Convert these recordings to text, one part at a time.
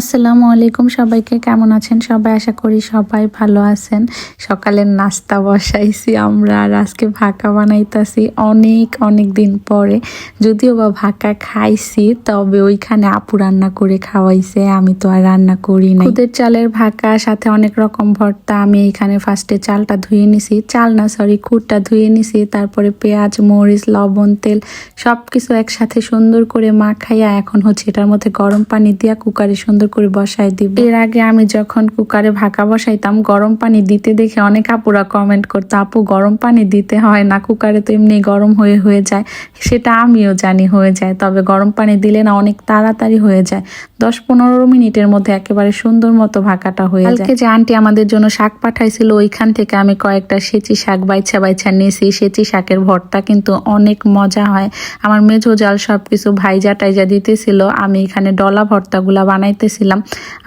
আসসালামু আলাইকুম সবাইকে, কেমন আছেন সবাই? আশা করি সবাই ভালো আছেন। সকালের নাস্তা বসাইছি আমরা আর আজকে ভাকা বানাইতাছি অনেক অনেক দিন পরে। যদিও বা ভাকা খাইছি, তবে ওইখানে আপু রান্না করে খাওয়াইছে, আমি তো আর রান্না করি না ওদের চালের ভাকা, সাথে অনেক রকম ভর্তা, আমি এখানে ফার্স্টে চালটা ধুয়ে নিছি। চাল না সরি খুঁটটা ধুয়ে নিছি, তারপরে পেঁয়াজ, মরিচ, লবণ, তেল সব কিছু একসাথে সুন্দর করে মাখাইয়া এখন হচ্ছে এটার মধ্যে গরম পানি দিয়া কুকারে সুন্দর করে বসাই দিব। এর আগে আমি যখন কুকারে ভাকা বসাইতাম, গরম পানি দিতে দেখে অনেক আপুরা কমেন্ট করতো, আপু, গরম পানি দিতে হয় না, কুকারে তো এমনি গরম হয়ে হয়ে যায়। সেটা আমিও জানি হয়ে যায়, তবে গরম পানি দিলে না অনেক তাড়াতাড়ি হয়ে যায়। দশ পনেরো মিনিটের মধ্যে একেবারে সুন্দর মতো ভাকাটা হয়ে যায়। যে আন্টি আমাদের জন্য শাক পাঠাইছিল, ওইখান থেকে আমি কয়েকটা সেচি শাক বাইছা বাইছা নিয়েছি। সেচি শাকের ভর্তা কিন্তু অনেক মজা হয়। আমার মেঝো জাল সবকিছু ভাইজা টাইজা দিতেছিল। আমি এখানে ডলা ভর্তাগুলা বানাইতেছিলাম।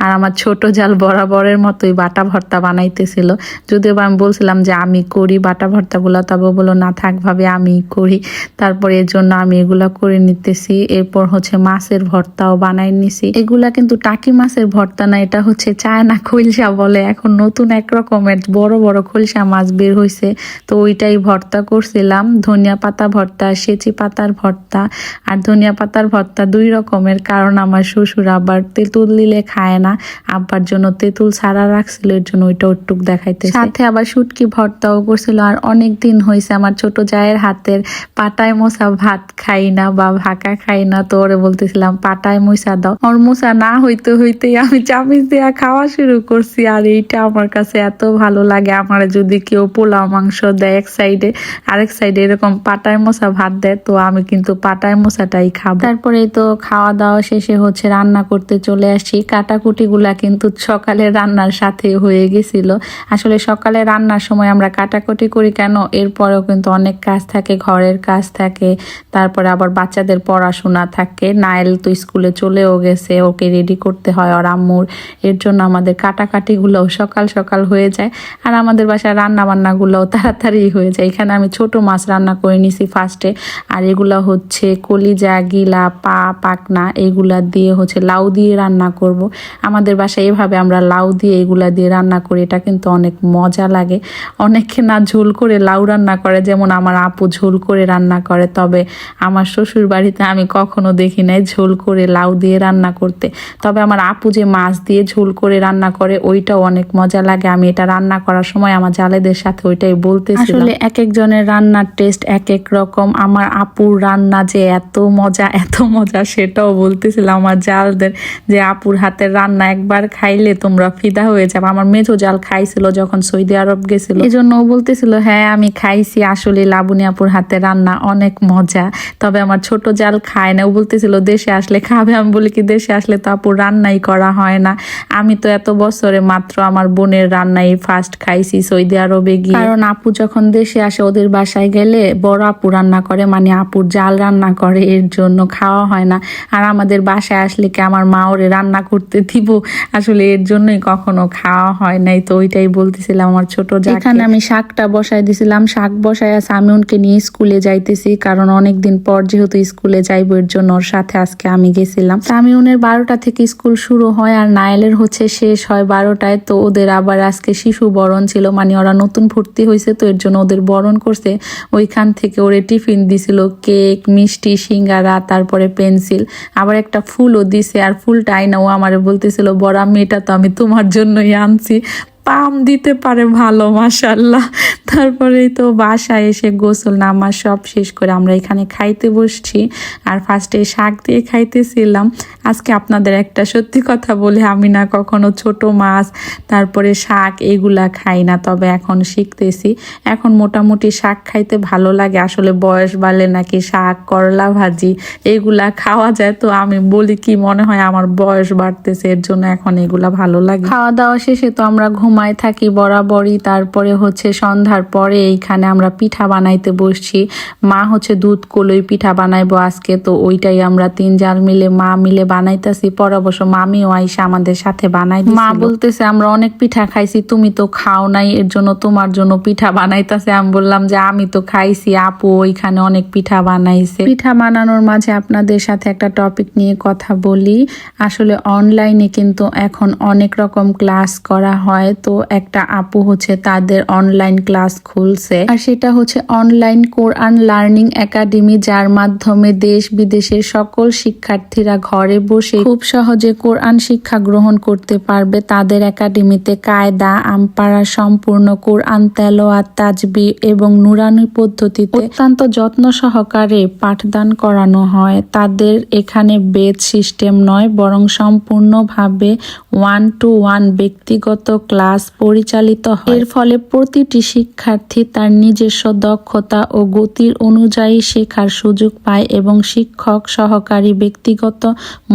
আর আমার ছোট জাল বরাবরের মতোই বাটা ভর্তা বানাইতেছিল। যদিও বা আমি বলছিলাম যে আমি করি বাটা ভর্তাগুলো, তবে বলো না থাক ভাবে আমি করি। তারপরে এর জন্য আমি এগুলা করে নিতেছি। এরপর হচ্ছে মাছের ভর্তাও বানাই নিছি। এগুলা কিন্তু টাকি মাছের ভর্তা না, এটা হচ্ছে চায়না খৈলসা বলে। এখন নতুন এক রকমের বড় বড় খৈলসা মাছ বের হয়েছে তো ওইটাই ভর্তা করছিলাম। ধনিয়া পাতা ভর্তা, সেচি পাতার ভর্তা। আর ধনিয়া পাতার ভর্তা দুই রকমের, কারণ আমার শ্বশুর আবার তেঁতুল দিলে খায় না। আব্বার জন্য তেঁতুল ছাড়া রাখছিল এর জন্য ওইটা ওটুক দেখাইতে সাথে আবার শুটকি ভর্তাও করছিল আর অনেক দিন হয়েছে আমার ছোট জায়ের হাতের পাটায় মোসা ভাত খাই না বা ভাকা খাই না তো ওরে বলতেছিলাম পাটায় মোসা দাও। ওর মোসা না হইতে হইতেই আমি চামিচ দেওয়া খাওয়া শুরু করছি আর এইটা আমার কাছে এত ভালো লাগে। আমার যদি কেউ পোলাও মাংস দেয় এক সাইডে আরেক সাইডে এরকম পাটায় মোসা ভাত দেয় তো আমি কিন্তু পাটায় মোসাটাই খাব। তারপরে তো খাওয়া দাওয়া শেষে হচ্ছে রান্না করতে চলে আসি কাটাকুটিগুলা কিন্তু সকালে রান্নার সাথে হয়ে গেছিল। আসলে সকালে রান্নার সময় আমরা কাটাকুটি করি কেন? এরপরেও কিন্তু অনেক কাজ থাকে, ঘরের কাজ থাকে, তারপরে আবার বাচ্চাদের পড়াশোনা থাকে। নাইল তো স্কুলে চলেও গেছে, ওকে রেডি করতে হয় ওর আম্মুর। এর জন্য আমাদের কাটাকাটিগুলোও সকাল সকাল হয়ে যায়। আর আমাদের বাসায় রান্না বান্নাগুলোও তাড়াতাড়ি হয়ে যায়। এখানে আমি ছোট মাছ রান্না করে নিছি ফার্স্টে আর এগুলো হচ্ছে কলিজা, গিলা, পা, পাকনা, এগুলা দিয়ে হচ্ছে লাউ দিয়ে রান্না করব। আমাদের বাসায় এভাবে আমরা লাউ দিয়ে এগুলা দিয়ে রান্না করি, এটা কিন্তু অনেক মজা লাগে। অনেকে না ঝোল করে লাউ রান্না করে, যেমন আমার আপু ঝোল করে রান্না করে, তবে আমার শ্বশুর বাড়িতে আমি কখনো দেখি নাই ঝোল করে লাউ দিয়ে রান্না করতে। তবে আমার আপু যে মাছ দিয়ে ঝোল করে রান্না করে, ওইটাও অনেক মজা লাগে। আমি এটা রান্না করার সময় আমার জালেদের সাথে ওইটাই বলতে আসলে এক একজনের রান্নার টেস্ট এক এক রকম। আমার আপুর রান্না যে এত মজা এত মজা সেটাও বলতেছিলাম আমার জালদের যে আপুর হাতের রান্না একবার খাইলে তোমরা ফিদা হয়ে যাবে। আমার মেঝো জাল খাইছিল যখন সৌদি আরব গেছিল। এই জন্য ও বলতেছিল হ্যাঁ আমি খাইছি, আসলে লাবণী আপুর হাতের রান্না অনেক মজা। তবে আমার ছোট জাল খায় না। ও বলতেছিল, দেশে আসলে খাবে? আমি বলি, কি দেশে আসলে তো আপুর রান্নাই করা হয় না। আমি তো এত বছরে মাত্র আমার বোনের রান্নাই ফার্স্ট খাইছি সৌদি আরবে গিয়ে। কারণ আপু যখন দেশে আসে, ওদের বাসায় গেলে বড় আপু রান্না করে মানে আপুর জাল রান্না করে, এর জন্য খাওয়া হয় না। আর আমাদের বাসায় আসলে কি আমার মা ওরে রান্না করতে দিব। আসলে এর জন্যই কখনো খাওয়া হয় নাই, তো ওইটাই বলতেছিলাম আমার ছোট এখানে আমি শাকটা বসাই দিছিলাম, শাক আমি ওনকে নিয়ে স্কুলে যাইতেছি, কারণ অনেক দিন পর যেহেতু স্কুলে যাইবো, এর জন্য ওর সাথে আজকে আমি গেছিলাম। তামিউনের বারোটা থেকে স্কুল শুরু হয় আর নাইলের হচ্ছে শেষ হয় বারোটায়, তো ওদের আবার আজকে শিশু বরণ ছিল মানে ওরা নতুন ভর্তি হয়েছে তো এর জন্য ওদের বরণ করছে। ওইখান থেকে ওরে টিফিন দিছিল, কেক, মিষ্টি, সিঙ্গারা, তারপরে পেন্সিল, আবার একটা ফুলও দিছে, আর ফুলটা আইনা ও আমারে বলতেছিল বড় মেয়েটা তো আমি তোমার জন্যই আনছি। পাম দিতে পারে ভালো মাসাল্লাহ তারপরেই তো বাসায় এসে গোসল নামাজ সব শেষ করে আমরা এখানে খাইতে বসছি। আর ফার্স্টে শাক দিয়ে খাইতেছিলাম। আজকে আপনাদের একটা সত্যি কথা বলে, আমি না কখনো ছোট মাছ, তারপরে শাক এগুলা খাই না, তবে এখন শিখতেছি। এখন মোটামুটি শাক খাইতে ভালো লাগে, আসলে বয়স বাড়লে নাকি শাক, করলা ভাজি এগুলা খাওয়া যায়। তো আমি বলি কি মনে হয় আমার বয়স বাড়তেছে, এর জন্য এখন এগুলা ভালো লাগে। খাওয়া দাওয়া শেষে তো আমরা ঘুম ঘুমায় থাকি বরাবরই তারপরে হচ্ছে সন্ধ্যার পরে এইখানে আমরা পিঠা বানাইতে বসছি। মা হচ্ছে দুধ কলই পিঠা বানাইবো আজকে তো ওইটাই আমরা তিন জাল মিলে মা মিলে বানাইতেছি। পর অবশ্য মামিও আইসা আমাদের সাথে বানাই মা বলতেছে আমরা অনেক পিঠা খাইছি তুমি তো খাও নাই এর জন্য তোমার জন্য পিঠা বানাইতেছে। আমি বললাম যে আমি তো খাইছি আপু ওইখানে অনেক পিঠা বানাইছে। পিঠা বানানোর মাঝে আপনাদের সাথে একটা টপিক নিয়ে কথা বলি। আসলে অনলাইনে কিন্তু এখন অনেক রকম ক্লাস করা হয় তো একটা আপু হচ্ছে তাদের অনলাইন ক্লাস খুলছে। আর সেটা হচ্ছে অনলাইন কোরআন লার্নিং একাডেমি যার মাধ্যমে দেশ বিদেশের সকল শিক্ষার্থীরা ঘরে বসে খুব সহজে কোরআন শিক্ষা গ্রহণ করতে পারবে। তাদের একাডেমিতে কায়দা, আমপাড়া, সম্পূর্ণ কোরআন তেলোয়াত তাজবি এবং নুরানি পদ্ধতিতে অত্যন্ত যত্ন সহকারে পাঠদান করানো হয়। তাদের এখানে বেদ সিস্টেম নয়, বরং সম্পূর্ণভাবে ওয়ান টু ওয়ান ব্যক্তিগত ক্লাস পরিচালিত হয়। এর ফলে প্রতিটি শিক্ষার্থী তার নিজস্ব দক্ষতা ও গতির অনুযায়ী শেখার সুযোগ পায় এবং শিক্ষক সহকারী ব্যক্তিগত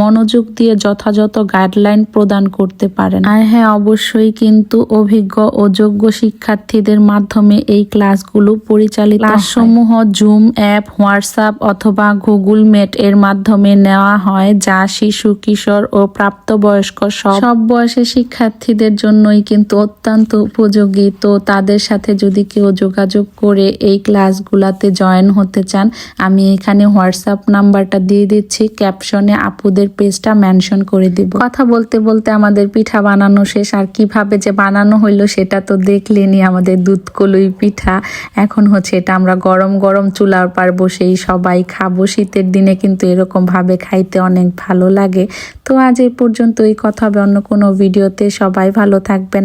মনোযোগ দিয়ে যথাযথ গাইডলাইন প্রদান করতে পারেন। আর হ্যাঁ অবশ্যই কিন্তু অভিজ্ঞ ও যোগ্য শিক্ষার্থীদের মাধ্যমে এই ক্লাসগুলো পরিচালিত ক্লাসসমূহ জুম অ্যাপ, হোয়াটসঅ্যাপ অথবা গুগল মেট এর মাধ্যমে নেওয়া হয়, যা শিশু, কিশোর ও প্রাপ্তবয়স্ক সব সব বয়সের শিক্ষার্থীদের জন্যই কিন্তু অত্যন্ত উপযোগী। তো তাদের সাথে যদি কেউ যোগাযোগ করে এই ক্লাসগুলাতে জয়েন হতে চান, আমি এখানে হোয়াটসঅ্যাপ নাম্বারটা দিয়ে দিচ্ছি। ক্যাপশনে আপুদের পেজটা মেনশন করে দিব। কথা বলতে বলতে আমাদের পিঠা বানানো শেষ। আর কীভাবে যে বানানো হইল সেটা তো দেখলেনি আমাদের দুধ কলুই পিঠা। এখন হচ্ছে এটা আমরা গরম গরম চুলার পার বসেই সবাই খাব। শীতের দিনে কিন্তু এরকম ভাবে খাইতে অনেক ভালো লাগে। তো আজ এই পর্যন্তই। কথা হবে অন্য কোনো ভিডিওতে। সবাই ভালো থাকবেন।